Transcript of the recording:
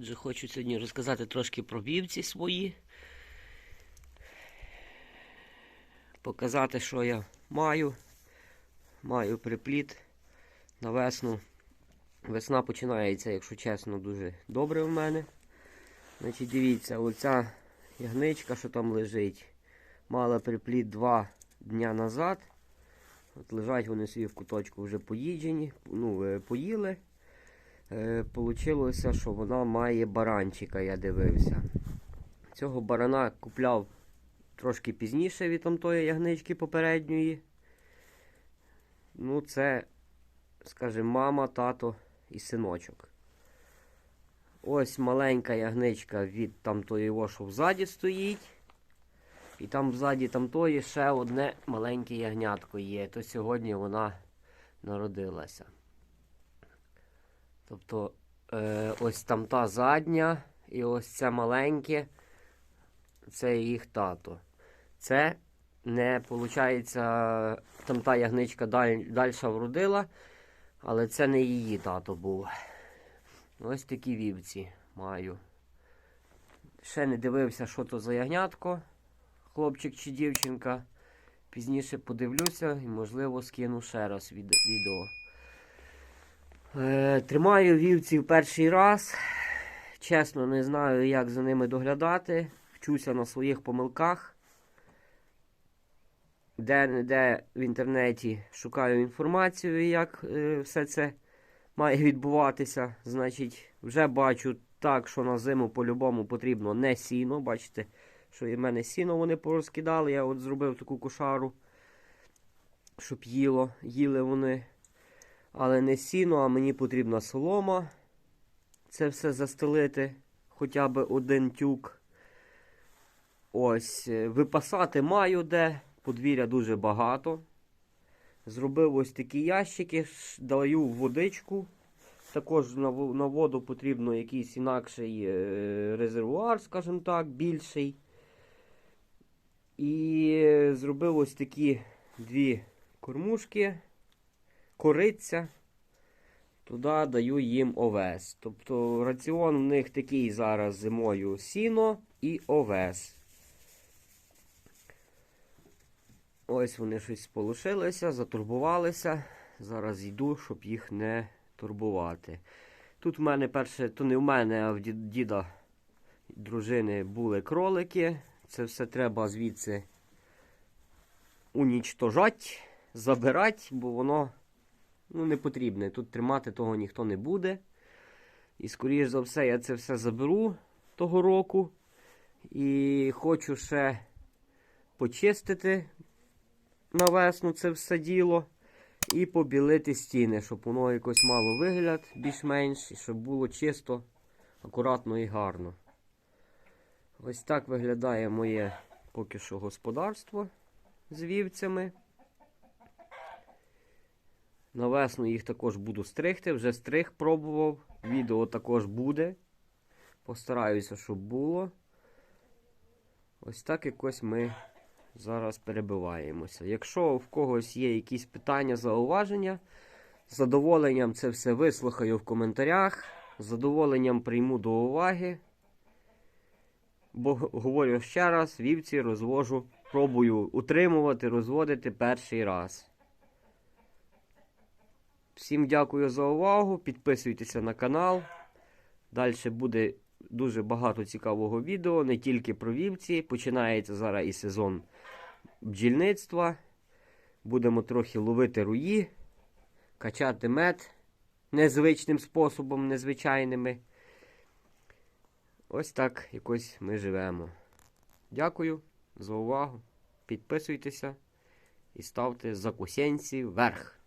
Отже, хочу сьогодні розказати трошки про вівці свої. Показати, що я маю. Маю припліт на весну. Весна починається, якщо чесно, дуже добре в мене. Значить, дивіться, оця ягничка, що там лежить, мала припліт два дня назад. От лежать вони собі в куточку вже поїджені, ну, е, поїли. Е, Получилося, що вона має баранчика, я дивився. Цього барана купляв трошки пізніше від тамтої ягнички попередньої. Ну, це, скажімо, мама, тато і синочок. Ось маленька ягничка від тамтої, його, що взаді стоїть. І там ззаді тамтої ще одне маленьке ягнятко є. То сьогодні вона народилася. Тобто е, ось там та задня і ось це маленьке, це їх тато. Це не виходить, там та ягничка далі, вродила, але це не її тато був. Ось такі вівці маю. Ще не дивився, що то за ягнятко, хлопчик чи дівчинка. Пізніше подивлюся і, можливо, скину ще раз відео. Е, тримаю вівців перший раз. Чесно, не знаю, як за ними доглядати. Вчуся на своїх помилках. Де-не-де в інтернеті шукаю інформацію, як е, все це має відбуватися. Значить, вже бачу так, що на зиму по-любому потрібно не сіно. Бачите, що і в мене сіно вони порозкидали. Я от зробив таку кошару, щоб їло, їли вони. Але не сіно, а мені потрібна солома. Це все застелити, хоча б один тюк. Ось, е, випасати маю де, подвір'я дуже багато. Зробив ось такі ящики, даю водичку. Також на воду потрібно якийсь інакший е, резервуар, скажімо так, більший. І е, зробив ось такі дві кормушки кориця, туди даю їм овес. Тобто раціон в них такий зараз зимою сіно і овес. Ось вони щось сполошилися, затурбувалися. Зараз йду, щоб їх не турбувати. Тут в мене перше, то не в мене, а в ді- діда дружини були кролики. Це все треба звідси унічтожати, забирати, бо воно ну, не потрібне. Тут тримати того ніхто не буде. І, скоріш за все, я це все заберу того року. І хочу ще почистити на весну це все діло. І побілити стіни, щоб воно якось мало вигляд більш-менш, і щоб було чисто, акуратно і гарно. Ось так виглядає моє поки що господарство з вівцями. На весну їх також буду стригти, вже стриг пробував. Відео також буде. Постараюся, щоб було. Ось так якось ми зараз перебиваємося. Якщо в когось є якісь питання, зауваження, з задоволенням це все вислухаю в коментарях. З задоволенням прийму до уваги. Бо говорю ще раз, вівці розвожу, пробую утримувати, розводити перший раз. Всім дякую за увагу. Підписуйтеся на канал. Далі буде дуже багато цікавого відео, не тільки про вівці. Починається зараз і сезон бджільництва. Будемо трохи ловити руї, качати мед незвичним способом, незвичайними. Ось так якось ми живемо. Дякую за увагу. Підписуйтеся і ставте закусенці вверх.